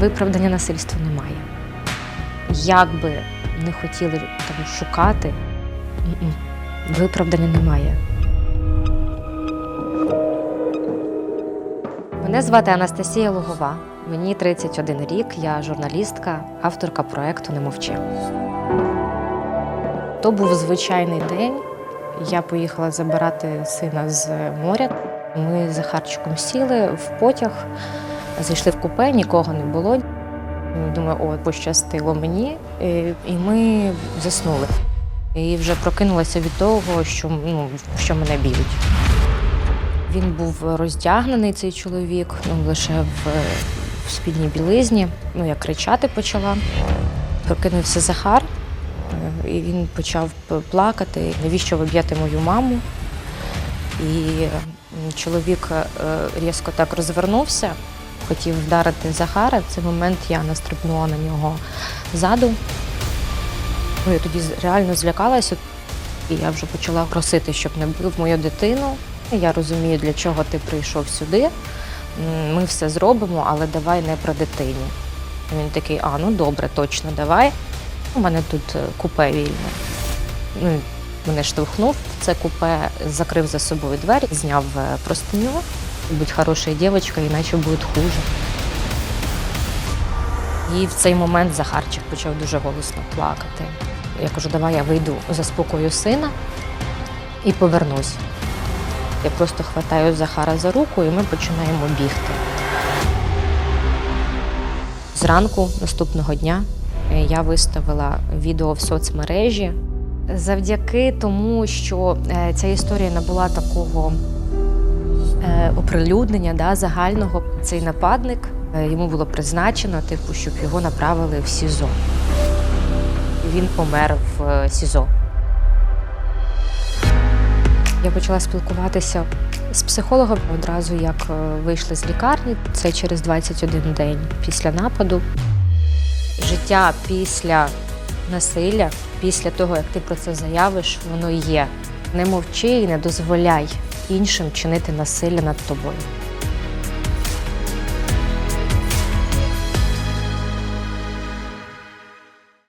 Виправдання насильства немає. Як би не хотіли там шукати, виправдання немає. Мене звати Анастасія Лугова. Мені 31 рік, я журналістка, авторка проекту Не мовчи. То був звичайний день. Я поїхала забирати сина з моря. Ми з Захарчиком сіли в потяг, зайшли в купе, нікого не було. Думаю, о, пощастило мені. І і ми заснули. І вже прокинулася від того, що, ну, що мене б'ють. Він був роздягнений, цей чоловік, ну, лише в, в спідній білизні. Ну, я кричати почала. Прокинувся Захар, е, і він почав плакати. Навіщо ви б'єте мою маму? І чоловік е, різко так розвернувся, хотів вдарити Захара. В цей момент я настрибнула на нього ззаду. Ну, я тоді реально злякалася, і я вже почала просити, щоб не бив мою дитину. Я розумію, для чого ти прийшов сюди. Ми все зробимо, але давай не про дитині. Він такий, а ну добре, точно, давай. У мене тут е, купе вільне. Ну, мене штовхнув це купе, закрив за собою двері, зняв е, простиню. Будь хорошою дівчинкою, іначе буде хуже. І в цей момент Захарчик почав дуже голосно плакати. Я кажу, давай я вийду, заспокою сина і повернусь. Я просто хватаю Захара за руку і ми починаємо бігти. Зранку наступного дня е, я виставила відео в соцмережі. Завдяки тому, що е, ця історія набула такого оприлюднення да, загального, цей нападник е, йому було призначено, типу, щоб його направили в СІЗО. Він помер в е, СІЗО. Я почала спілкуватися з психологом одразу, як е, вийшли з лікарні. Це через 21 день після нападу. Життя після насилля, після того, як ти про це заявиш, воно є. Не мовчи і не дозволяй іншим чинити насилля над тобою.